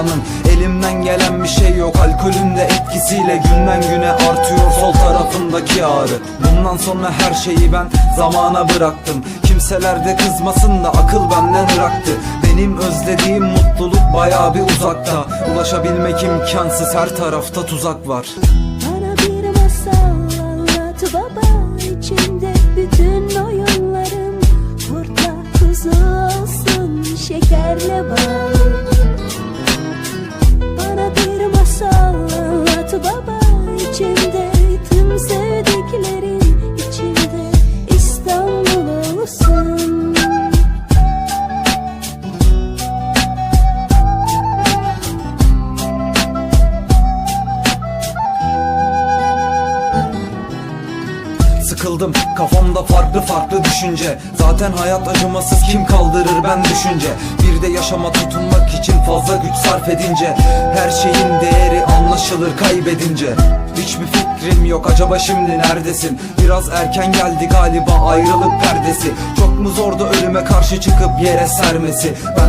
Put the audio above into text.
duanın Elimden gelen bir şey yok. Alkolün de etkisiyle Günden güne artıyor sol tarafındaki ağrı. Bundan sonra her şeyi ben zamana bıraktım. Kimseler de kızmasın da akıl benden ıraktı Benim özlediğim mutluluk baya bir uzakta. Ulaşabilmek imkansız her tarafta tuzak var. Bana bir masal anlat baba. İçinde bütün oyunlarım. Kurtla kuzu olsun şekerle bal Sıkıldım kafamda farklı farklı düşünce. Zaten hayat acımasız kim kaldırır ben düşünce. Bir de yaşama tutunmak için fazla güç sarf edince. Her şeyin değeri anlaşılır kaybedince. Hiçbir fikrim yok acaba şimdi neredesin? Biraz erken geldi galiba ayrılık perdesi. Çok mu zordu ölüme karşı çıkıp yere sermesi? Ben